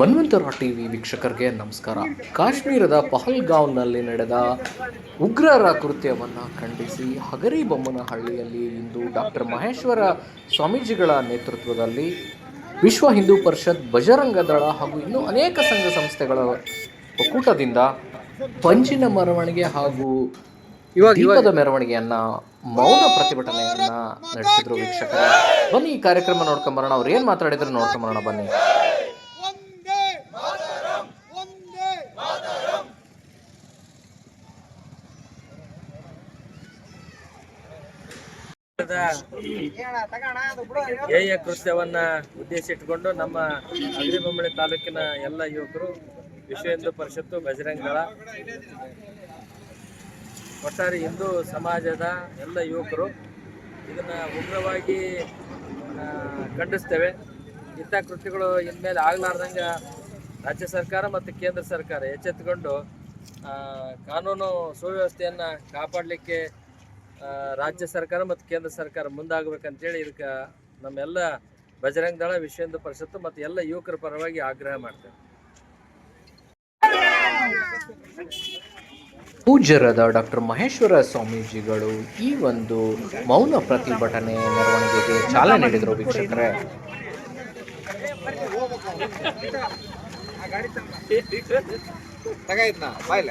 ಮನ್ವಂತರ TV ವೀಕ್ಷಕರಿಗೆ ನಮಸ್ಕಾರ. ಕಾಶ್ಮೀರದ ಪಹಲ್ಗಾಂವ್ನಲ್ಲಿ ನಡೆದ ಉಗ್ರರ ಕೃತ್ಯವನ್ನು ಖಂಡಿಸಿ ಹಗರಿಬೊಮ್ಮನಹಳ್ಳಿಯಲ್ಲಿ ಇಂದು ಡಾಕ್ಟರ್ ಮಹೇಶ್ವರ ಸ್ವಾಮೀಜಿಗಳ ನೇತೃತ್ವದಲ್ಲಿ ವಿಶ್ವ ಹಿಂದೂ ಪರಿಷತ್ ಬಜರಂಗ ದಳ ಹಾಗೂ ಇನ್ನೂ ಅನೇಕ ಸಂಘ ಸಂಸ್ಥೆಗಳ ಒಕ್ಕೂಟದಿಂದ ಪಂಚಿನ ಮೆರವಣಿಗೆ ಹಾಗೂ ದೀಪದ ಮೆರವಣಿಗೆಯನ್ನ ಮೌನ ಪ್ರತಿಭಟನೆಯನ್ನ ನಡೆಸಿದ್ರು ವೀಕ್ಷಕರೇ. ಬನ್ನಿ ಈ ಕಾರ್ಯಕ್ರಮ ನೋಡ್ಕೊಂಬರೋಣ. ಅವ್ರು ಏನ್ ಮಾತಾಡಿದ್ರು ನೋಡ್ಕೊಂಬರೋಣ ಬನ್ನಿ. ಏಯ ಕೃತ್ಯವನ್ನ ಉದ್ದೇಶಿಟ್ಟುಕೊಂಡು ನಮ್ಮ ಅಗ್ರಿಬೊಮ್ಮಳೆ ತಾಲೂಕಿನ ಎಲ್ಲ ಯುವಕರು ವಿಶ್ವ ಹಿಂದೂ ಪರಿಷತ್ತು ಬಜರಂಗ ದಳ ಒಟ್ಟಾರೆ ಹಿಂದೂ ಸಮಾಜದ ಎಲ್ಲ ಯುವಕರು ಇದನ್ನ ಉಗ್ರವಾಗಿ ಖಂಡಿಸ್ತೇವೆ. ಇಂಥ ಕೃತ್ಯಗಳು ಇನ್ಮೇಲೆ ಆಗ್ಲಾರ್ದಂಗ ರಾಜ್ಯ ಸರ್ಕಾರ ಮತ್ತು ಕೇಂದ್ರ ಸರ್ಕಾರ ಎಚ್ಚೆತ್ತುಕೊಂಡು ಕಾನೂನು ಸುವ್ಯವಸ್ಥೆಯನ್ನು ಕಾಪಾಡಲಿಕ್ಕೆ ರಾಜ್ಯ ಸರ್ಕಾರ ಮತ್ತು ಕೇಂದ್ರ ಸರ್ಕಾರ ಮುಂದಾಗಬೇಕಂತೇಳಿ ಇದಕ್ಕೆ ನಮ್ಮೆಲ್ಲ ಬಜರಂಗ ದಳ ವಿಶ್ವ ಹಿಂದೂ ಪರಿಷತ್ತು ಮತ್ತು ಎಲ್ಲ ಯುವಕರ ಪರವಾಗಿ ಆಗ್ರಹ ಮಾಡ್ತೇವೆ. ಪೂಜ್ಯರಾದ ಡಾಕ್ಟರ್ ಮಹೇಶ್ವರ ಸ್ವಾಮೀಜಿಗಳು ಈ ಒಂದು ಮೌನ ಪ್ರತಿಭಟನೆ ಮೆರವಣಿಗೆಗೆ ಚಾಲನೆ ನೀಡಿದರು ವೀಕ್ಷಕರೇ. ಬಾಯ್ಲ.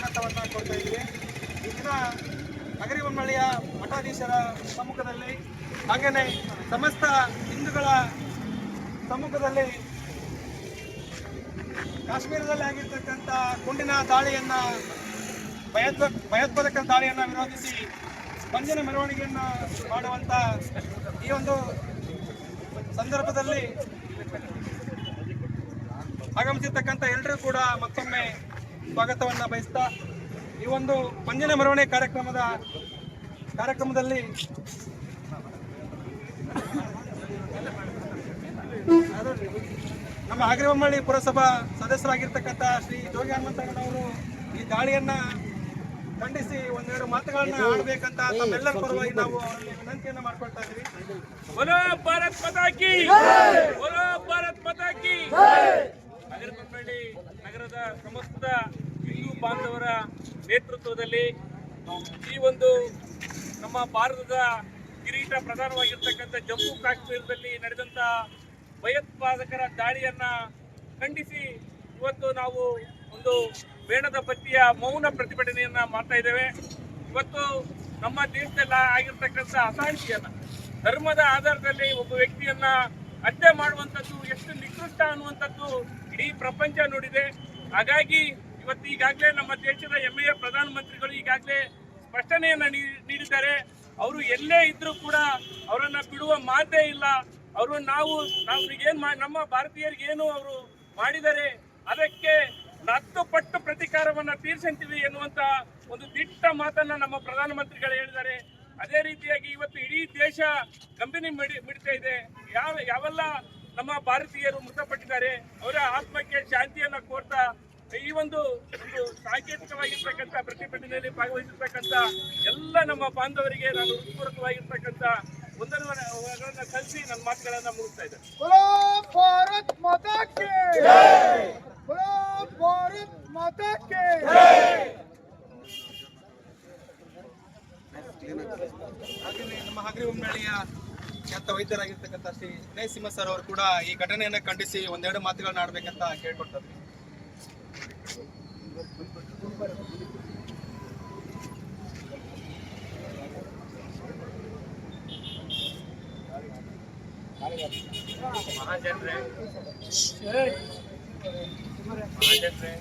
ಸ್ವಾಗತವನ್ನು ಕೊಡ್ತಾ ಇದ್ದೀವಿ. ಈ ದಿನ ಅಗರಿಬೊಮ್ಮಳ್ಳಿಯ ಮಠಾಧೀಶರ ಸಮ್ಮುಖದಲ್ಲಿ ಹಾಗೆಯೇ ಸಮಸ್ತ ಹಿಂದೂಗಳ ಸಮ್ಮುಖದಲ್ಲಿ ಕಾಶ್ಮೀರದಲ್ಲಿ ಆಗಿರ್ತಕ್ಕಂಥ ಗುಂಡಿನ ದಾಳಿಯನ್ನು, ಭಯೋತ್ಪ, ಭಯೋತ್ಪಾದಕ ದಾಳಿಯನ್ನು ವಿರೋಧಿಸಿ ಸ್ಪಂದನ ಮೆರವಣಿಗೆಯನ್ನು ಮಾಡುವಂತ ಈ ಒಂದು ಸಂದರ್ಭದಲ್ಲಿ ಆಗಮಿಸಿರ್ತಕ್ಕಂಥ ಎಲ್ಲರೂ ಕೂಡ ಮತ್ತೊಮ್ಮೆ ಸ್ವಾಗತವನ್ನು ಬಯಸ್ತಾ ಈ ಒಂದು ಪಂಜಿನ ಮೆರವಣಿಗೆ ಕಾರ್ಯಕ್ರಮದ ಕಾರ್ಯಕ್ರಮದಲ್ಲಿ ನಮ್ಮ ಆಗರಿಬೊಮ್ಮಳ್ಳಿ ಪುರಸಭಾ ಸದಸ್ಯರಾಗಿರ್ತಕ್ಕಂಥ ಶ್ರೀ ಜೋಗಿ ಅವರು ಈ ದಾಳಿಯನ್ನ ಖಂಡಿಸಿ ಒಂದೆರಡು ಮಾತುಗಳನ್ನ ಆಡಬೇಕಂತ ನಮ್ಮೆಲ್ಲರ ಪರವಾಗಿ ನಾವು ಅವರಲ್ಲಿ ವಿನಂತಿಯನ್ನ ಮಾಡ್ಕೊಳ್ತಾ ಇದ್ದೀವಿ. ಬೋಲೋ ಭಾರತ್ ಪತಾಕಿ ಬೋಲೋ ಭಾರತ್ ಪತಾಕಿ ಆಗರಬೊಮ್ಮಳ್ಳಿ ನಗರದ ಸಮಸ್ತ ಬಾಂಧವರ ನೇತೃತ್ವದಲ್ಲಿ ಈ ಒಂದು ನಮ್ಮ ಭಾರತದ ಕಿರೀಟ ಪ್ರಧಾನವಾಗಿರ್ತಕ್ಕಂಥ ಜಮ್ಮು ಕಾಶ್ಮೀರದಲ್ಲಿ ನಡೆದಂಥ ಭಯೋತ್ಪಾದಕರ ದಾಳಿಯನ್ನು ಖಂಡಿಸಿ ಇವತ್ತು ನಾವು ಒಂದು ಬೇಣದ ಬತ್ತಿಯ ಮೌನ ಪ್ರತಿಭಟನೆಯನ್ನ ಮಾಡ್ತಾ ಇದ್ದೇವೆ. ಇವತ್ತು ನಮ್ಮ ದೇಶದಲ್ಲಿ ಆಗಿರ್ತಕ್ಕಂಥ ಅಸಹನೀಯನ ಧರ್ಮದ ಆಧಾರದಲ್ಲಿ ಒಬ್ಬ ವ್ಯಕ್ತಿಯನ್ನ ಹತ್ಯೆ ಮಾಡುವಂಥದ್ದು ಎಷ್ಟು ನಿಕೃಷ್ಟ ಅನ್ನುವಂಥದ್ದು ಇಡೀ ಪ್ರಪಂಚ ನೋಡಿದೆ. ಹಾಗಾಗಿ ಇವತ್ತು ಈಗಾಗಲೇ ನಮ್ಮ ದೇಶದ ಹೆಮ್ಮೆಯ ಪ್ರಧಾನಮಂತ್ರಿಗಳು ಈಗಾಗಲೇ ಸ್ಪಷ್ಟನೆಯನ್ನ ನೀಡಿದ್ದಾರೆ. ಅವರು ಎಲ್ಲೇ ಇದ್ರೂ ಕೂಡ ಅವರನ್ನ ಬಿಡುವ ಮಾತೇ ಇಲ್ಲ. ಅವರು ನಾವು ಏನ್ ನಮ್ಮ ಭಾರತೀಯರಿಗೆ ಏನು ಅವರು ಮಾಡಿದರೆ ಅದಕ್ಕೆ ಹತ್ತು ಪಟ್ಟು ಪ್ರತಿಕಾರವನ್ನು ತೀರ್ಸಂತೀವಿ ಎನ್ನುವಂತ ಒಂದು ದಿಟ್ಟ ಮಾತನ್ನ ನಮ್ಮ ಪ್ರಧಾನಮಂತ್ರಿಗಳು ಹೇಳಿದ್ದಾರೆ. ಅದೇ ರೀತಿಯಾಗಿ ಇವತ್ತು ಇಡೀ ದೇಶ ಕಂಪನಿ ಮಿಡಿ, ಮಿಡ್ತಾ ಇದೆ. ಯಾವ, ಯಾವೆಲ್ಲ ನಮ್ಮ ಭಾರತೀಯರು ಮೃತಪಟ್ಟಿದ್ದಾರೆ, ಅವರ ಆತ್ಮಕ್ಕೆ ಶಾಂತಿಯನ್ನ ಕೋರ್ತಾ ಈ ಒಂದು ಒಂದು ಸಾಂಕೇತಿಕವಾಗಿರ್ತಕ್ಕಂಥ ಪ್ರತಿಭಟನೆಯಲ್ಲಿ ಭಾಗವಹಿಸಿರ್ತಕ್ಕಂಥ ಎಲ್ಲ ನಮ್ಮ ಬಾಂಧವರಿಗೆ ನಾನು ಹೃತ್ಪೂರ್ವಕವಾಗಿರ್ತಕ್ಕಂಥ ಒಂದನ್ನು ಕಲಿಸಿ ನನ್ನ ಮಾತುಗಳನ್ನ ಮುಗಿಸ್ತಾ ಇದ್ದೇನೆ. ಹಾಗೆಯೇ ನಮ್ಮ ಹಗರಿ ಉಮ್ನಳ್ಳಿಯ ವೈದ್ಯರಾಗಿರ್ತಕ್ಕಂಥ ಶ್ರೀ ವಿನಯ್ ಸಿಂಹ ಸರ್ ಅವರು ಕೂಡ ಈ ಘಟನೆಯನ್ನು ಖಂಡಿಸಿ ಒಂದೆರಡು ಮಾತುಗಳನ್ನ ಆಡ್ಬೇಕಂತ ಕೇಳ್ಕೊಡ್ತಾರೆ ಮಹಾಜನರೇ. ಮಹಾಜನರೇ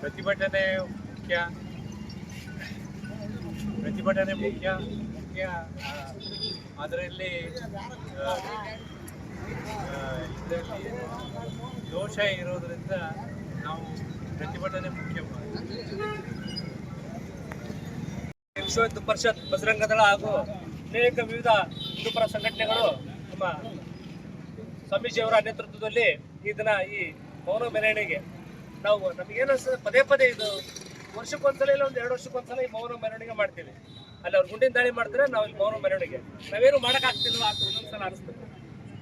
ಪ್ರತಿಭಟನೆ ಮುಖ್ಯ. ಪ್ರತಿಭಟನೆ ಮುಖ್ಯ ಮುಖ್ಯ. ಅದರಲ್ಲಿ ಇದರಲ್ಲಿ ದೋಷ ಇರೋದ್ರಿಂದ ನಾವು ಪ್ರತಿಭಟನೆ ಮುಖ್ಯ ವಿಶ್ವ ಪರಿಷತ್ ಬಸರಂಗದಳ ಹಾಗೂ ಅನೇಕ ವಿವಿಧ ಹಿಂದೂಪರ ಸಂಘಟನೆಗಳು ನಮ್ಮ ಸ್ವಾಮೀಜಿಯವರ ನೇತೃತ್ವದಲ್ಲಿ ಈ ದಿನ ಈ ಮೌನ ಮೆರವಣಿಗೆ. ನಾವು ನಮಗೇನು ಪದೇ ಪದೇ ಇದು ವರ್ಷಕ್ಕೊಂದ್ಸಲ ಇಲ್ಲ, ಒಂದು ಎರಡು ವರ್ಷಕ್ಕೊಂದ್ಸಲ ಈ ಮೌನ ಮೆರವಣಿಗೆ ಮಾಡ್ತೀವಿ. ಅಲ್ಲಿ ಅವ್ರು ಗುಂಡಿನ ದಾಳಿ ಮಾಡ್ತಾರೆ, ನಾವು ಇಲ್ಲಿ ಮೌನ ಮೆರವಣಿಗೆ. ನಾವೇನು ಮಾಡೋಕ್ಕಾಗ್ತಿಲ್ವ ಅಂತ ಒಂದೊಂದ್ಸಲ ಅನಿಸ್ತದೆ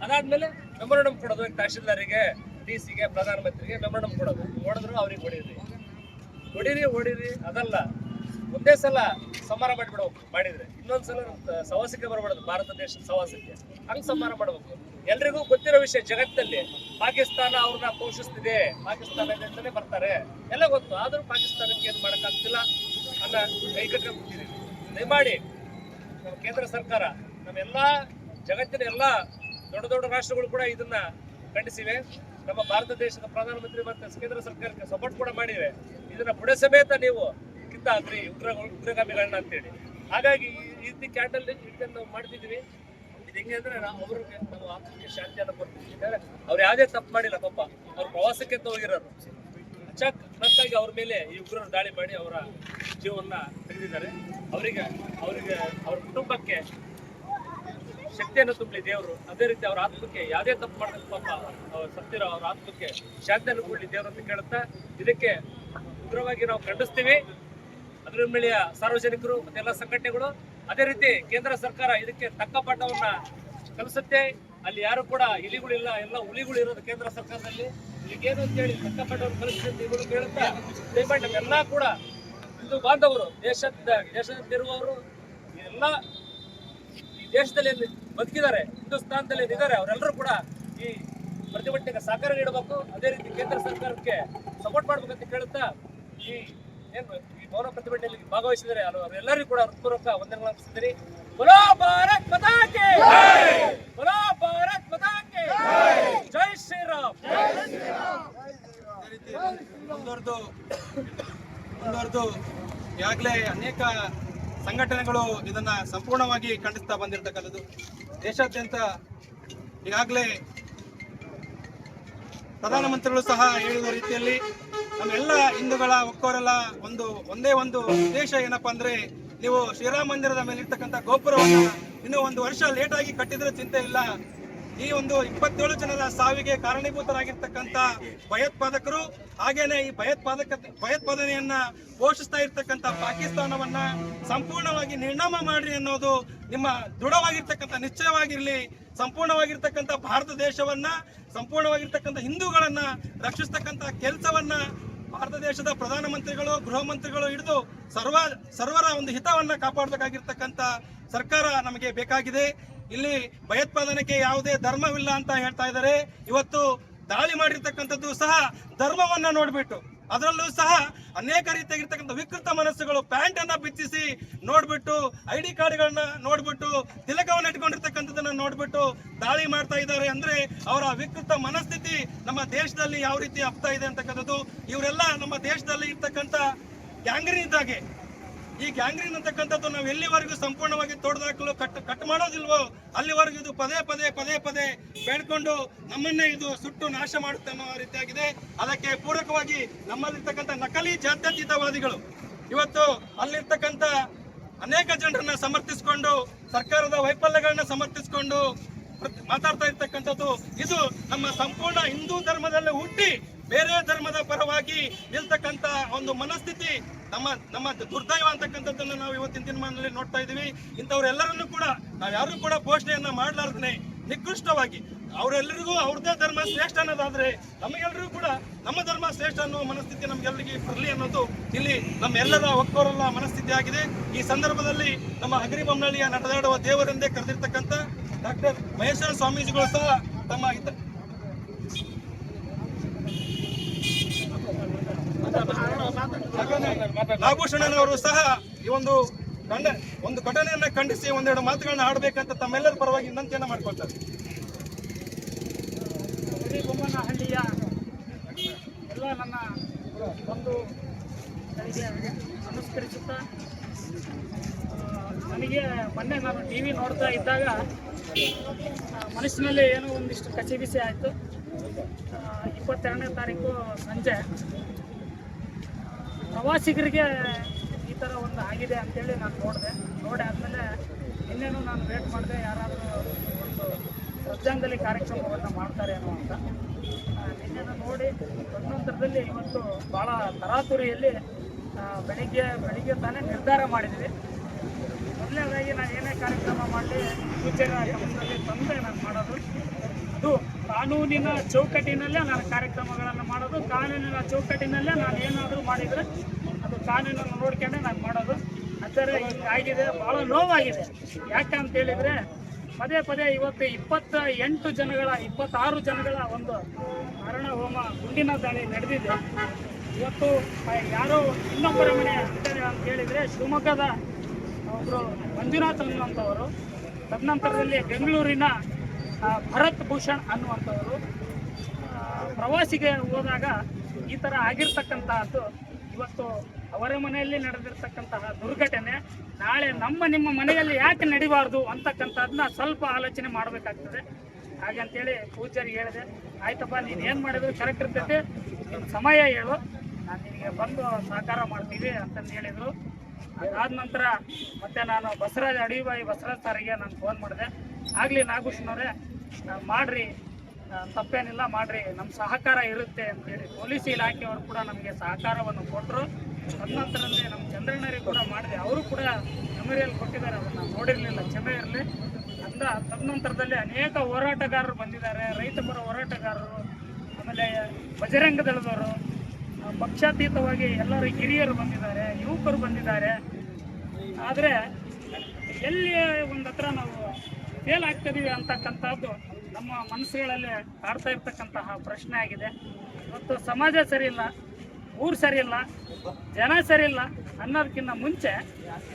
ಅದಾದ್ಮೇಲೆ ಮೆಮೊರಂಡಮ್ ಕೊಡೋದು ತಹಶೀಲ್ದಾರಿಗೆ, ಡಿ ಸಿಗೆ, ಪ್ರಧಾನಮಂತ್ರಿಗೆ ಮೆಮೊರಂಡಮ್ ಕೊಡೋದು. ಹೊಡೆದ್ರು ಅವ್ರಿಗೆ ಹೊಡೀರಿ. ಹೊಡೀರಿ ಹೊಡೀರಿ, ಅದಲ್ಲ. ಒಂದೇ ಸಲ ಸಂಹಾರ ಮಾಡಿಬಿಡ್ಬೇಕು ಮಾಡಿದ್ರೆ. ಇನ್ನೊಂದ್ಸಲ ಸವಾಸಕ್ಕೆ ಬರಬಾರ್ದು. ಭಾರತ ದೇಶದ ಸವಾಸಕ್ಕೆ ಹಂಗ್ ಸಂಹಾರ ಮಾಡಬೇಕು. ಎಲ್ರಿಗೂ ಗೊತ್ತಿರೋ ವಿಷಯ ಜಗತ್ತಲ್ಲಿ. ಪಾಕಿಸ್ತಾನ ಅವ್ರನ್ನ ಪೋಷಿಸ್ತಿದೆ. ಪಾಕಿಸ್ತಾನದಿಂದಲೇ ಬರ್ತಾರೆ. ಎಲ್ಲ ಗೊತ್ತು. ಆದರೂ ಪಾಕಿಸ್ತಾನಕ್ಕೆ ಏನು ಮಾಡೋಕ್ಕಾಗ್ತಿಲ್ಲ ಅನ್ನ ಕೈಗಟ್ಟ ಕೂತಿದೀವಿ ದಯಮಾಡಿ ನಮ್ಮ ಕೇಂದ್ರ ಸರ್ಕಾರ ನಮ್ಮೆಲ್ಲಾ ಜಗತ್ತಿನ ಎಲ್ಲಾ ದೊಡ್ಡ ದೊಡ್ಡ ರಾಷ್ಟ್ರಗಳು ಕೂಡ ಇದನ್ನ ಖಂಡಿಸಿವೆ. ನಮ್ಮ ಭಾರತ ದೇಶದ ಪ್ರಧಾನಮಂತ್ರಿ ಮತ್ತು ಕೇಂದ್ರ ಸರ್ಕಾರಕ್ಕೆ ಸಪೋರ್ಟ್ ಕೂಡ ಮಾಡಿವೆ. ಇದನ್ನ ಬುಡ ಸಮೇತ ನೀವು ಕಿತ್ತಾಕ್ರಿ ಉಗ್ರ ಉಗ್ರಗಾಮಿಗಳನ್ನ ಅಂತೇಳಿ. ಹಾಗಾಗಿ ಈ ರೀತಿ ಕ್ಯಾಟಲ್ ಇದನ್ನು ನಾವು ಮಾಡ್ತಿದೀವಿ ಇದು ಹೆಂಗೆ ಅಂದ್ರೆ ನಾವು ಅವ್ರಿಗೆ ನಾವು ಆತ್ಮಕ್ಕೆ ಶಾಂತಿಯನ್ನು ಕೊಡ್ತಿದ್ದಾರೆ. ಅವ್ರು ಯಾವುದೇ ತಪ್ಪು ಮಾಡಿಲ್ಲ, ಪಾಪ. ಅವ್ರು ಪ್ರವಾಸಕ್ಕೆ ಹೋಗಿರೋರು. ಚಕ್ ಮತ್ತಾಗಿ ಅವ್ರ ಮೇಲೆ ಈ ಉಗ್ರರು ದಾಳಿ ಮಾಡಿ ಅವರ ಜೀವನ ತೆಗೆದಿದ್ದಾರೆ. ಅವರಿಗೆ ಅವರಿಗೆ ಅವ್ರ ಕುಟುಂಬಕ್ಕೆ ಶಕ್ತಿಯನ್ನು ತುಂಬಲಿ ದೇವರು. ಅದೇ ರೀತಿ ಅವ್ರ ಆತ್ಮಕ್ಕೆ ಯಾವುದೇ ತಪ್ಪು ಮಾಡಿದ್ರೆ ಪಾಪ, ಅವ್ರು ಸತ್ತಿರೋ ಅವ್ರ ಆತ್ಮಕ್ಕೆ ಶಾಂತಿಯನ್ನು ಕೊಡ್ಲಿ ದೇವರು ಅಂತ ಕೇಳುತ್ತಾ ಇದಕ್ಕೆ ಉಗ್ರವಾಗಿ ನಾವು ಖಂಡಿಸ್ತೀವಿ. ಮೇಲೆ ಸಾರ್ವಜನಿಕರು ಮತ್ತೆ ಎಲ್ಲ ಸಂಘಟನೆಗಳು. ಅದೇ ರೀತಿ ಕೇಂದ್ರ ಸರ್ಕಾರ ಇದಕ್ಕೆ ತಕ್ಕ ಪಾಠವನ್ನ ಕಲಿಸುತ್ತೆ. ಅಲ್ಲಿ ಯಾರು ಕೂಡ ಇಲಿಗಳಿಲ್ಲ, ಎಲ್ಲ ಹುಲಿಗಳು ಇರೋದು ಕೇಂದ್ರ ಸರ್ಕಾರದಲ್ಲಿ. ಏನು ಅಂತ ಹೇಳಿ ತಕ್ಕ ಪಾಠವನ್ನು ಕಲಿಸುತ್ತೆ ಕೇಳುತ್ತಾ ದಯಮಾಡಿ ನಮ್ಮೆಲ್ಲ ಕೂಡ ಹಿಂದೂ ಬಾಂಧವರು, ದೇಶದ ದೇಶದಲ್ಲಿರುವವರು ಎಲ್ಲ ಈ ದೇಶದಲ್ಲಿ ಬದುಕಿದ್ದಾರೆ, ಹಿಂದೂಸ್ತಾನದಲ್ಲಿ ಇದ್ದಾರೆ, ಅವರೆಲ್ಲರೂ ಕೂಡ ಈ ಪ್ರತಿಭಟನೆಗೆ ಸಹಕಾರ ನೀಡಬೇಕು. ಅದೇ ರೀತಿ ಕೇಂದ್ರ ಸರ್ಕಾರಕ್ಕೆ ಸಪೋರ್ಟ್ ಮಾಡ್ಬೇಕಂತ ಕೇಳುತ್ತಾ, ಈ ಏನು, ಈ ಮೌನ ಪ್ರತಿಭಟನೆಯಲ್ಲಿ ಭಾಗವಹಿಸಿದರೆ ಅವರೆಲ್ಲರಿಗೂ ಕೂಡ ಹೃತ್ಪೂರ್ವಕ ವಂದನೆಗಳನ್ನು ಅರ್ಪಿಸ್ತೀನಿ ಬಲೋ ಭಾರತ್ ಮತಾಕೆ ಬಲೋ ಭಾರತ್ ಮತಾಕೆ ಜೈ ಶ್ರೀರಾಮ್! ಈಗಾಗಲೇ ಅನೇಕ ಸಂಘಟನೆಗಳು ಇದನ್ನ ಸಂಪೂರ್ಣವಾಗಿ ಖಂಡಿಸ್ತಾ ಬಂದಿರತಕ್ಕಂಥದ್ದು. ದೇಶಾದ್ಯಂತ ಈಗಾಗಲೇ ಪ್ರಧಾನಮಂತ್ರಿಗಳು ಸಹ ಹೇಳಿದ ರೀತಿಯಲ್ಲಿ ನಮ್ಮೆಲ್ಲ ಹಿಂದೂಗಳ ಒಕ್ಕೋರೆಲ್ಲ ಒಂದು, ಒಂದೇ ಒಂದು ಉದ್ದೇಶ ಏನಪ್ಪಾ ಅಂದ್ರೆ ನೀವು ಶ್ರೀರಾಮ ಮಂದಿರದ ಮೇಲೆ ಇರ್ತಕ್ಕಂಥ ಗೋಪುರವನ್ನು ಇನ್ನೂ ಒಂದು ವರ್ಷ ಲೇಟ್ ಆಗಿ ಕಟ್ಟಿದ್ರೆ ಚಿಂತೆ ಇಲ್ಲ. ಈ ಒಂದು ಇಪ್ಪತ್ತೇಳು ಜನರ ಸಾವಿಗೆ ಕಾರಣೀಭೂತರಾಗಿರ್ತಕ್ಕಂಥ ಭಯೋತ್ಪಾದಕರು ಹಾಗೇನೆ ಈ ಭಯೋತ್ಪಾದಕ, ಭಯೋತ್ಪಾದನೆಯನ್ನ ಪೋಷಿಸ್ತಾ ಇರ್ತಕ್ಕಂಥ ಪಾಕಿಸ್ತಾನವನ್ನ ಸಂಪೂರ್ಣವಾಗಿ ನಿರ್ಣಾಮ ಮಾಡ್ರಿ ಅನ್ನೋದು ನಿಮ್ಮ ದೃಢವಾಗಿರ್ತಕ್ಕಂಥ ನಿಶ್ಚಯವಾಗಿರ್ಲಿ. ಸಂಪೂರ್ಣವಾಗಿರ್ತಕ್ಕಂಥ ಭಾರತ ದೇಶವನ್ನ, ಸಂಪೂರ್ಣವಾಗಿರ್ತಕ್ಕಂಥ ಹಿಂದೂಗಳನ್ನ ರಕ್ಷಿಸ್ತಕ್ಕಂಥ ಕೆಲಸವನ್ನ ಭಾರತ ದೇಶದ ಪ್ರಧಾನಮಂತ್ರಿಗಳು, ಗೃಹ ಮಂತ್ರಿಗಳು ಹಿಡಿದು ಸರ್ವ, ಸರ್ವರ ಒಂದು ಹಿತವನ್ನ ಕಾಪಾಡಬೇಕಾಗಿರ್ತಕ್ಕಂಥ ಸರ್ಕಾರ ನಮಗೆ ಬೇಕಾಗಿದೆ. ಇಲ್ಲಿ ಭಯೋತ್ಪಾದನೆಗೆ ಯಾವುದೇ ಧರ್ಮವಿಲ್ಲ ಅಂತ ಹೇಳ್ತಾ ಇದ್ದಾರೆ. ಇವತ್ತು ದಾಳಿ ಮಾಡಿರ್ತಕ್ಕಂಥದ್ದು ಸಹ ಧರ್ಮವನ್ನ ನೋಡ್ಬಿಟ್ಟು, ಅದರಲ್ಲೂ ಸಹ ಅನೇಕ ರೀತಿಯಾಗಿರ್ತಕ್ಕಂಥ ವಿಕೃತ ಮನಸ್ಸುಗಳು ಪ್ಯಾಂಟ್ ಅನ್ನ ಬಿಚ್ಚಿಸಿ ನೋಡ್ಬಿಟ್ಟು, ಐ ಡಿ ಕಾರ್ಡ್ಗಳನ್ನ ನೋಡ್ಬಿಟ್ಟು, ತಿಲಕವನ್ನು ಇಟ್ಕೊಂಡಿರ್ತಕ್ಕಂಥದ್ದನ್ನ ನೋಡ್ಬಿಟ್ಟು ದಾಳಿ ಮಾಡ್ತಾ ಇದ್ದಾರೆ ಅಂದ್ರೆ ಅವರ ವಿಕೃತ ಮನಸ್ಥಿತಿ ನಮ್ಮ ದೇಶದಲ್ಲಿ ಯಾವ ರೀತಿ ಆಗ್ತಾ ಇದೆ ಅಂತಕ್ಕಂಥದ್ದು, ಇವರೆಲ್ಲ ನಮ್ಮ ದೇಶದಲ್ಲಿ ಇರ್ತಕ್ಕಂಥ ಗ್ಯಾಂಗ್ರೀನ್ ಇದ್ದಾಗೆ ಈ ಗ್ಯಾಂಗ್ರೀನ್ ಅಂತಕ್ಕಂಥದ್ದು ನಾವು ಎಲ್ಲಿವರೆಗೂ ಸಂಪೂರ್ಣವಾಗಿ ತೊಡೆದಾಕಲು ಕಟ್ ಕಟ್ ಮಾಡೋದಿಲ್ವೋ, ಅಲ್ಲಿವರೆಗೂ ಇದು ಪದೇ ಪದೇ ಪದೇ ಪದೇ ಬೇಡ್ಕೊಂಡು ನಮ್ಮನ್ನೇ ಇದು ಸುಟ್ಟು ನಾಶ ಮಾಡುತ್ತೆ ಅನ್ನೋ ರೀತಿಯಾಗಿದೆ. ಅದಕ್ಕೆ ಪೂರಕವಾಗಿ ನಮ್ಮಲ್ಲಿರ್ತಕ್ಕಂಥ ನಕಲಿ ಜಾತ್ಯತೀತವಾದಿಗಳು, ಇವತ್ತು ಅಲ್ಲಿರ್ತಕ್ಕಂಥ ಅನೇಕ ಜನರನ್ನ ಸಮರ್ಥಿಸಿಕೊಂಡು ಸರ್ಕಾರದ ವೈಫಲ್ಯಗಳನ್ನ ಸಮರ್ಥಿಸಿಕೊಂಡು ಮಾತಾಡ್ತಾ ಇರ್ತಕ್ಕಂಥದ್ದು. ಇದು ನಮ್ಮ ಸಂಪೂರ್ಣ ಹಿಂದೂ ಧರ್ಮದಲ್ಲೇ ಹುಟ್ಟಿ ಬೇರೆ ಧರ್ಮದ ಪರವಾಗಿ ನಿಲ್ತಕ್ಕಂತ ಒಂದು ಮನಸ್ಥಿತಿ, ನಮ್ಮ ನಮ್ಮ ದುರ್ದೈವ ಅಂತಕ್ಕಂಥದ್ದನ್ನು ನಾವು ಇವತ್ತಿನ ದಿನಮಾನದಲ್ಲಿ ನೋಡ್ತಾ ಇದ್ದೀವಿ. ಇಂಥವ್ರೆಲ್ಲರನ್ನೂ ಕೂಡ ನಾವು ಯಾರು ಕೂಡ ಪೋಷಣೆಯನ್ನ ಮಾಡಲಾರ್ದೇ ನಿಕೃಷ್ಟವಾಗಿ. ಅವರೆಲ್ಲರಿಗೂ ಅವ್ರದ್ದೇ ಧರ್ಮ ಶ್ರೇಷ್ಠ ಅನ್ನೋದಾದ್ರೆ ನಮಗೆಲ್ಲರಿಗೂ ಕೂಡ ನಮ್ಮ ಧರ್ಮ ಶ್ರೇಷ್ಠ ಅನ್ನೋ ಮನಸ್ಥಿತಿ ನಮ್ಗೆಲ್ಲರಿಗೆ ಬರಲಿ ಅನ್ನೋದು ಇಲ್ಲಿ ನಮ್ಮೆಲ್ಲರ ಒಕ್ಕೋರಲ್ಲ ಮನಸ್ಥಿತಿ ಆಗಿದೆ. ಈ ಸಂದರ್ಭದಲ್ಲಿ ನಮ್ಮ ಹಗರಿ ನಟದಾಡುವ ದೇವರೆಂದೇ ಕರೆದಿರ್ತಕ್ಕಂಥ ಡಾಕ್ಟರ್ ಮಹೇಶ್ವರ ಸ್ವಾಮೀಜಿಗಳು ಸಹ ತಮ್ಮ ಹಿತ ನಾಗಭೂಷಣನವರು ಸಹ ಈ ಒಂದು ಕಂಡ ಒಂದು ಘಟನೆಯನ್ನ ಖಂಡಿಸಿ ಒಂದೆರಡು ಮಾತುಗಳನ್ನ ಆಡಬೇಕಂತ ತಮ್ಮೆಲ್ಲರ ಪರವಾಗಿ ವಿನಂತಿಯನ್ನ ಮಾಡ್ಕೊಳ್ತಾರೆ. ಬೊಮ್ಮನಹಳ್ಳಿಯ ಎಲ್ಲ ನನ್ನ ಗಳಿಗೆ ನಮಸ್ಕರಿಸುತ್ತಾ ನನಗೆ ಮೊನ್ನೆ ನಾನು ಟಿ ವಿ ನೋಡ್ತಾ ಇದ್ದಾಗ ಮನಸ್ಸಿನಲ್ಲಿ ಏನೋ ಒಂದಿಷ್ಟು ಕಸಿಬಿಸಿ ಆಯಿತು. ಇಪ್ಪತ್ತೆರಡನೇ ತಾರೀಕು ಸಂಜೆ. ಪ್ರವಾಸಿಗರಿಗೆ ಈ ಥರ ಒಂದು ಆಗಿದೆ ಅಂತೇಳಿ ನಾನು ನೋಡಿದೆ. ನೋಡಿ ಆದಮೇಲೆ ಇನ್ನೇನು ನಾನು ವೇಟ್ ಮಾಡಿದೆ, ಯಾರಾದರೂ ಒಂದು ಶ್ರದ್ಧಾಂಜಲಿ ಕಾರ್ಯಕ್ರಮವನ್ನು ಮಾಡ್ತಾರೆ ಅನ್ನುವಂಥ ನಿನ್ನೆನ ನೋಡಿ ತದನಂತರದಲ್ಲಿ ಇವತ್ತು ಭಾಳ ತರಾತುರಿಯಲ್ಲಿ ಆ, ಬೆಳಿಗ್ಗೆ ಬೆಳಿಗ್ಗೆ ತಾನೇ ನಿರ್ಧಾರ ಮಾಡಿದ್ವಿ. ಮೊದಲನೇದಾಗಿ ನಾನು ಏನೇ ಕಾರ್ಯಕ್ರಮ ಮಾಡಲಿ ಫ್ಯೂಚರ್ ಗಮನದಲ್ಲಿ ತಂದೆ ನಾನು ಮಾಡೋದು. ಅದು ಕಾನೂನಿನ ಚೌಕಟ್ಟಿನಲ್ಲೇ ನಾನು ಕಾರ್ಯಕ್ರಮಗಳನ್ನು ಮಾಡೋದು ಕಾನೂನಿನ ಚೌಕಟ್ಟಿನಲ್ಲೇ ನಾನು ಏನಾದರೂ ಮಾಡಿದರೆ ಅದು ಕಾನೂನನ್ನು ನೋಡ್ಕೊಂಡೆ ನಾನು ಮಾಡೋದು. ಅದರ ಆಗಿದೆ ಭಾಳ ನೋವಾಗಿದೆ. ಯಾಕಂತ ಹೇಳಿದರೆ ಪದೇ ಪದೇ ಇವತ್ತು ಇಪ್ಪತ್ತ ಎಂಟು ಜನಗಳ, ಇಪ್ಪತ್ತಾರು ಜನಗಳ ಒಂದು ಮರಣ ಹೋಮ ಗುಂಡಿನ ದಾಳಿ ನಡೆದಿದೆ. ಇವತ್ತು ಯಾರು ಇನ್ನೊಬ್ಬರ ಮನೆ ಅಂತಾರೆ ಅಂತ ಹೇಳಿದರೆ ಶಿವಮೊಗ್ಗದ ಒಬ್ಬರು ಮಂಜುನಾಥ್ ಅನ್ನುವಂಥವರು, ತದನಂತರದಲ್ಲಿ ಬೆಂಗಳೂರಿನ ಭರತ್ ಭೂಷಣ್ ಅನ್ನುವಂಥವರು ಪ್ರವಾಸಿಗೆ ಹೋದಾಗ ಈ ಥರ ಆಗಿರ್ತಕ್ಕಂತಹದ್ದು ಇವತ್ತು ಅವರ ಮನೆಯಲ್ಲಿ ನಡೆದಿರ್ತಕ್ಕಂತಹ ದುರ್ಘಟನೆ ನಾಳೆ ನಮ್ಮ ನಿಮ್ಮ ಮನೆಯಲ್ಲಿ ಯಾಕೆ ನಡಿಬಾರ್ದು ಅಂತಕ್ಕಂಥದ್ದನ್ನ ಸ್ವಲ್ಪ ಆಲೋಚನೆ ಮಾಡಬೇಕಾಗ್ತದೆ. ಹಾಗಂತೇಳಿ ಪೂಜಾರಿಗೆ ಹೇಳಿದೆ. ಆಯ್ತಪ್ಪ, ನೀನು ಏನು ಮಾಡಿದ್ರು ಕರೆಕ್ಟ್ ಇರ್ತೈತೆ. ಸಮಯ ಹೇಳು. ನಾನು ನಿನಗೆ ಬಂದು ಸಹಕಾರ ಮಾಡ್ತೀವಿ ಅಂತಂದು ಹೇಳಿದರು. ಅದಾದ ನಂತರ ಮತ್ತೆ ನಾನು ಬಸವರಾಜ್ ಅಡಿಬಾಯಿ ಬಸವರಾಜ್ ಸಾರಿಗೆ ನಾನು ಫೋನ್ ಮಾಡಿದೆ. ಆಗಲಿ ನಾಗಭೂಷಣವರೇ ಮಾಡ್ರಿ. ತಪ್ಪೇನಿಲ್ಲ, ಮಾಡ್ರಿ. ನಮ್ಮ ಸಹಕಾರ ಇರುತ್ತೆ ಅಂತೇಳಿ ಪೊಲೀಸ್ ಇಲಾಖೆಯವರು ಕೂಡ ನಮಗೆ ಸಹಕಾರವನ್ನು ಕೊಟ್ಟರು ತದನಂತರದಲ್ಲಿ ನಮ್ಮ ಚಂದ್ರಣ್ಣರಿಗೆ ಕೂಡ ಮಾಡಿದೆ. ಅವರು ಕೂಡ ಮೆಮೊರಿಯಲ್ ಕೊಟ್ಟಿದ್ದಾರೆ. ಅದನ್ನು ನೋಡಿರಲಿಲ್ಲ. ಚೆನ್ನೈಯಲ್ಲಿ ಅಂತ ತದನಂತರದಲ್ಲಿ ಅನೇಕ ಹೋರಾಟಗಾರರು ಬಂದಿದ್ದಾರೆ. ರೈತ ಪರ ಹೋರಾಟಗಾರರು, ಆಮೇಲೆ ಬಜರಂಗ ದಳದವರು ಪಕ್ಷಾತೀತವಾಗಿ ಎಲ್ಲರೂ ಹಿರಿಯರು ಬಂದಿದ್ದಾರೆ, ಯುವಕರು ಬಂದಿದ್ದಾರೆ. ಆದರೆ ಎಲ್ಲಿ ಒಂದು ಹತ್ರ ನಾವು ಫೇಲ್ ಆಗ್ತಿದ್ದೀವಿ ಅಂತಕ್ಕಂಥದ್ದು ನಮ್ಮ ಮನಸ್ಸುಗಳಲ್ಲಿ ಕಾಡ್ತಾ ಇರ್ತಕ್ಕಂತಹ ಪ್ರಶ್ನೆ ಆಗಿದೆ. ಇವತ್ತು ಸಮಾಜ ಸರಿ ಇಲ್ಲ. ಊರು ಸರಿ ಇಲ್ಲ ಜನ ಸರಿಯಿಲ್ಲ ಅನ್ನೋದಕ್ಕಿಂತ ಮುಂಚೆ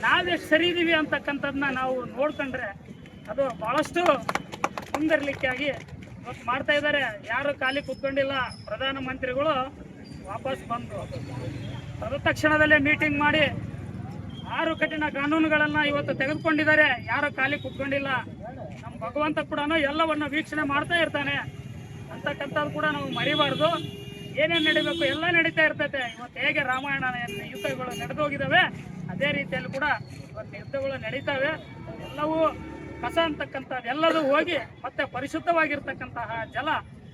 ನಾವೆಷ್ಟು ಸರಿ ಇದ್ದೀವಿ ಅಂತಕ್ಕಂಥದ್ದನ್ನ ನಾವು ನೋಡ್ಕೊಂಡ್ರೆ ಅದು ಭಾಳಷ್ಟು ಮುಂದರ್ಲಿಕ್ಕಾಗಿ ಇವತ್ತು ಮಾಡ್ತಾ ಇದ್ದಾರೆ. ಯಾರು ಖಾಲಿ ಕೂತ್ಕೊಂಡಿಲ್ಲ. ಪ್ರಧಾನಮಂತ್ರಿಗಳು ವಾಪಸ್ ಬಂದು ತಕ್ಷಣದಲ್ಲೇ ಮೀಟಿಂಗ್ ಮಾಡಿ ಆರು ಕಠಿಣ ಕಾನೂನುಗಳನ್ನ ಇವತ್ತು ತೆಗೆದುಕೊಂಡಿದ್ದಾರೆ. ಯಾರು ಖಾಲಿ ಕುತ್ಕೊಂಡಿಲ್ಲ. ನಮ್ಮ ಭಗವಂತ ಕೂಡ ಎಲ್ಲವನ್ನ ವೀಕ್ಷಣೆ ಮಾಡ್ತಾ ಇರ್ತಾನೆ ಅಂತಕ್ಕಂಥದ್ದು ಕೂಡ ನಾವು ಮರಿಬಾರ್ದು. ಏನೇನು ನಡಿಬೇಕು ಎಲ್ಲ ನಡೀತಾ ಇರ್ತೈತೆ. ಇವತ್ತು ಹೇಗೆ ರಾಮಾಯಣ ಯುದ್ಧಗಳು ನಡೆದೋಗಿದ್ದಾವೆ ಅದೇ ರೀತಿಯಲ್ಲಿ ಕೂಡ ಇವತ್ತು ಯುದ್ಧಗಳು ನಡೀತಾವೆ. ಎಲ್ಲವೂ ಕಸ ಅಂತಕ್ಕಂಥದ್ದೆಲ್ಲದೂ ಹೋಗಿ ಮತ್ತೆ ಪರಿಶುದ್ಧವಾಗಿರ್ತಕ್ಕಂತಹ ಜಲ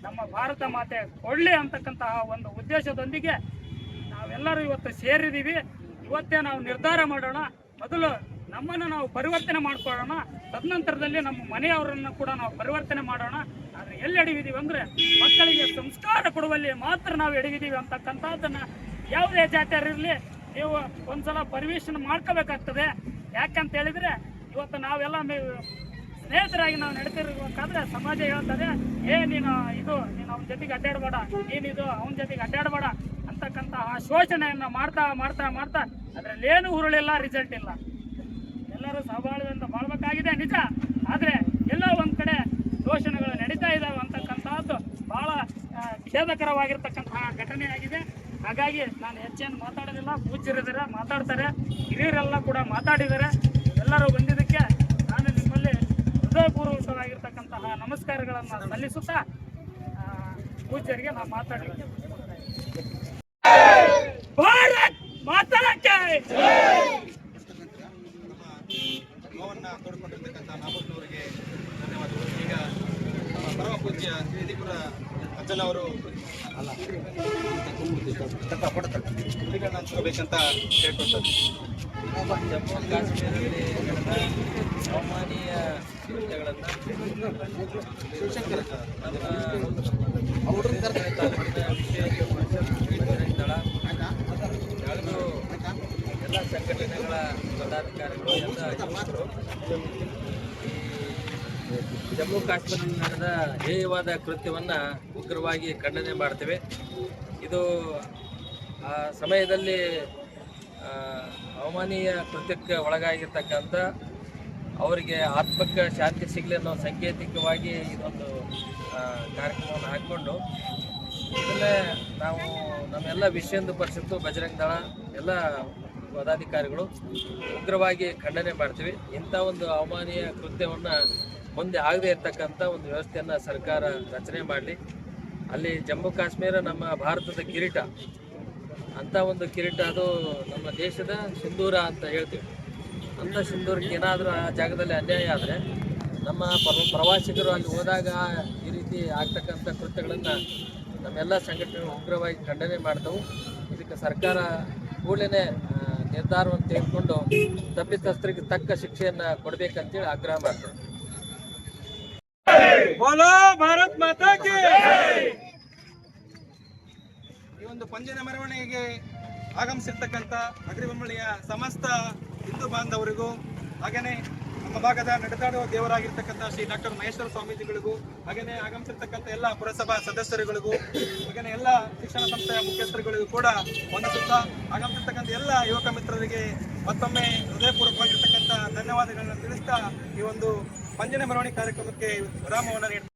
ನಮ್ಮ ಭಾರತ ಮಾತೆ ಕೊಳ್ಳಿ ಅಂತಕ್ಕಂತಹ ಒಂದು ಉದ್ದೇಶದೊಂದಿಗೆ ನಾವೆಲ್ಲರೂ ಇವತ್ತು ಸೇರಿದ್ದೀವಿ ಇವತ್ತೇ ನಾವು ನಿರ್ಧಾರ ಮಾಡೋಣ. ಮೊದಲು ನಮ್ಮನ್ನು ನಾವು ಪರಿವರ್ತನೆ ಮಾಡ್ಕೊಳ್ಳೋಣ. ತದನಂತರದಲ್ಲಿ ನಮ್ಮ ಮನೆಯವರನ್ನು ಕೂಡ ನಾವು ಪರಿವರ್ತನೆ ಮಾಡೋಣ. ಆದರೆ ಎಲ್ಲಿ ಎಡವಿದೀವಿ ಅಂದರೆ ಮಕ್ಕಳಿಗೆ ಸಂಸ್ಕಾರ ಕೊಡುವಲ್ಲಿ ಮಾತ್ರ ನಾವು ಎಡಗಿದ್ದೀವಿ ಅಂತಕ್ಕಂಥದ್ದನ್ನು ಯಾವುದೇ ಜಾತಿಯರಿರಲಿ ನೀವು ಒಂದ್ಸಲ ಪರ್ಮಿಷನ್ ಮಾಡ್ಕೋಬೇಕಾಗ್ತದೆ. ಯಾಕಂತ ಹೇಳಿದ್ರೆ ಇವತ್ತು ನಾವೆಲ್ಲ ಸ್ನೇಹಿತರಾಗಿ ನಾವು ನಡೀತಿರ್ಬೇಕಾದ್ರೆ ಸಮಾಜ ಹೇಳ್ತದೆ, ಏ, ನೀನು ಇದು, ನೀನು ಅವನ ಜೊತೆಗೆ ಅಡ್ಡಾಡಬೇಡ ನೀನಿದು ಅವನ ಜೊತೆಗೆ ಅಡ್ಡಾಡಬೇಡ ಆ ಶೋಷಣೆಯನ್ನು ಮಾಡ್ತಾ ಮಾಡ್ತಾ ಮಾಡ್ತಾ ಅದರಲ್ಲಿ ಏನು ಹುರುಳಿಲ್ಲ ರಿಸಲ್ಟ್ ಇಲ್ಲ. ಎಲ್ಲರೂ ಸವಾಳದಿಂದ ಬಾಳ್ಬೇಕಾಗಿದೆ, ನಿಜ. ಆದರೆ ಎಲ್ಲೋ ಒಂದು ಕಡೆ ಶೋಷಣೆಗಳು ನಡೀತಾ ಇದ್ದಾವೆ ಅಂತಕ್ಕಂತಹದ್ದು ಬಹಳ ಖೇದಕರವಾಗಿರ್ತಕ್ಕಂತಹ ಘಟನೆ ಆಗಿದೆ ಹಾಗಾಗಿ ನಾನು ಹೆಚ್ಚೇನು ಮಾತಾಡೋದಿಲ್ಲ ಪೂಜ್ಯರಿದ್ದಾರೆ ಮಾತಾಡ್ತಾರೆ. ಹಿರಿಯರೆಲ್ಲ ಕೂಡ ಮಾತಾಡಿದ್ದಾರೆ. ಎಲ್ಲರೂ ಬಂದಿದ್ದಕ್ಕೆ ನಾನು ನಿಮ್ಮಲ್ಲಿ ಹೃದಯಪೂರ್ವಕವಾಗಿರ್ತಕ್ಕಂತಹ ನಮಸ್ಕಾರಗಳನ್ನು ಸಲ್ಲಿಸುತ್ತಾ ಪೂಜ್ಯರಿಗೆ ನಾನು ಮಾತಾಡಲಿಕ್ಕೆ ಭಾರತ್ ಮಾತಾಡಕ್ಕೆ! ಕೊಡ್ಕೊಂಡಿರ್ತಕ್ಕಂಥ ತೋಡ್ಕೊಂಡಿರ್ತಕ್ಕಂಥ ಈಗ ನಮ್ಮ ಪರಮ ಪೂಜ್ಯ ಶ್ರೀದಿಪುರ ಅಜ್ಜನವರು ಹಂಚ್ಕೋಬೇಕಂತ ಕೇಳ್ಕೊಳ್ತಾರೆ ಜಮ್ಮು ಕಾಶ್ಮೀರದಲ್ಲಿ ಅವಮಾನೀಯ ಕೃತ್ಯಗಳನ್ನು ಎಲ್ಲ ಸಂಘಟನೆಗಳ ಪದಾಧಿಕಾರಿಗಳು ಎಲ್ಲ ಜಮ್ಮು ಕಾಶ್ಮೀರದಲ್ಲಿ ನಡೆದ ಹೇಯವಾದ ಕೃತ್ಯವನ್ನು ಉಗ್ರವಾಗಿ ಖಂಡನೆ ಮಾಡ್ತೇವೆ. ಇದು, ಆ, ಸಮಯದಲ್ಲಿ ಅವಮಾನೀಯ ಕೃತ್ಯಕ್ಕೆ ಒಳಗಾಗಿರ್ತಕ್ಕಂಥ ಅವರಿಗೆ ಆತ್ಮಕ್ಕೆ ಶಾಂತಿ ಸಿಗಲಿ ಅನ್ನೋ ಸಾಂಕೇತಿಕವಾಗಿ ಇದೊಂದು ಕಾರ್ಯಕ್ರಮವನ್ನು ಹಾಕ್ಕೊಂಡು, ಇದನ್ನೇ ನಾವು ನಮ್ಮೆಲ್ಲ ವಿಷಯಂದು ಪರಿಷತ್ತು, ಬಜರಂಗ ದಳ, ಎಲ್ಲ ಪದಾಧಿಕಾರಿಗಳು ಉಗ್ರವಾಗಿ ಖಂಡನೆ ಮಾಡ್ತೀವಿ. ಇಂಥ ಒಂದು ಅವಮಾನೀಯ ಕೃತ್ಯವನ್ನು ಮುಂದೆ ಆಗದೇ ಇರತಕ್ಕಂಥ ಒಂದು ವ್ಯವಸ್ಥೆಯನ್ನು ಸರ್ಕಾರ ರಚನೆ ಮಾಡಲಿ. ಅಲ್ಲಿ ಜಮ್ಮು ಕಾಶ್ಮೀರ ನಮ್ಮ ಭಾರತದ ಕಿರೀಟ. ಅಂಥ ಒಂದು ಕಿರೀಟ ಅದು ನಮ್ಮ ದೇಶದ ಸಿಂಧೂರ ಅಂತ ಹೇಳ್ತೀವಿ. ಅಂಥ ಸಿಂಧೂರಕ್ಕೆ ಏನಾದರೂ ಆ ಜಾಗದಲ್ಲಿ ಅನ್ಯಾಯ ಆದರೆ ನಮ್ಮ ಪ್ರ- ಪ್ರವಾಸಿಗರು ಅಲ್ಲಿ ಹೋದಾಗ ಈ ರೀತಿ ಆಗ್ತಕ್ಕಂಥ ಕೃತ್ಯಗಳನ್ನು ನಮ್ಮೆಲ್ಲ ಸಂಘಟನೆಗಳು ಉಗ್ರವಾಗಿ ಖಂಡನೆ ಮಾಡ್ತವು. ಇದಕ್ಕೆ ಸರ್ಕಾರ ಕೂಡಲೇ ನಿರ್ಧಾರವನ್ನು ತೆಗೆದುಕೊಂಡು ತಪ್ಪಿತಸ್ಥರಿಗೆ ತಕ್ಕ ಶಿಕ್ಷೆಯನ್ನು ಕೊಡಬೇಕಂತೇಳಿ ಆಗ್ರಹ ಮಾಡ್ತೇವೆ ಬೋಲೋ ಭಾರತ್ ಮಾತಾ ಈ ಒಂದು ಪಂಜಿನ ಮೆರವಣಿಗೆಗೆ ಆಗಮಿಸಿರ್ತಕ್ಕಂಥ ಅಗ್ರಿಬೊಮ್ಮಳಿಯ ಸಮಸ್ತ ಹಿಂದೂ ಬಾಂಧವರಿಗೂ, ಹಾಗೇನೆ ನಮ್ಮ ಭಾಗದ ನಡೆದಾಡುವ ದೇವರಾಗಿರ್ತಕ್ಕಂಥ ಶ್ರೀ ಡಾಕ್ಟರ್ ಮಹೇಶ್ವರ ಸ್ವಾಮೀಜಿಗಳಿಗೂ, ಹಾಗೇನೆ ಆಗಮಿಸಿರ್ತಕ್ಕಂಥ ಎಲ್ಲ ಪುರಸಭಾ ಸದಸ್ಯರುಗಳಿಗೂ, ಹಾಗೇನೆ ಎಲ್ಲ ಶಿಕ್ಷಣ ಸಂಸ್ಥೆಯ ಮುಖ್ಯಸ್ಥರುಗಳಿಗೂ ಕೂಡ ವಂದಿಸುತ್ತಾ ಆಗಮಿಸಿರ್ತಕ್ಕಂಥ ಎಲ್ಲ ಯುವಕ ಮಿತ್ರರಿಗೆ ಮತ್ತೊಮ್ಮೆ ಹೃದಯಪೂರ್ವಕವಾಗಿರ್ತಕ್ಕಂಥ ಧನ್ಯವಾದಗಳನ್ನ ತಿಳಿಸ್ತಾ ಈ ಒಂದು ಪಂಜನ ಮೆರವಣಿಗೆ ಕಾರ್ಯಕ್ರಮಕ್ಕೆ ವಿರಾಮವನ್ನು ನೀಡ್ತಾರೆ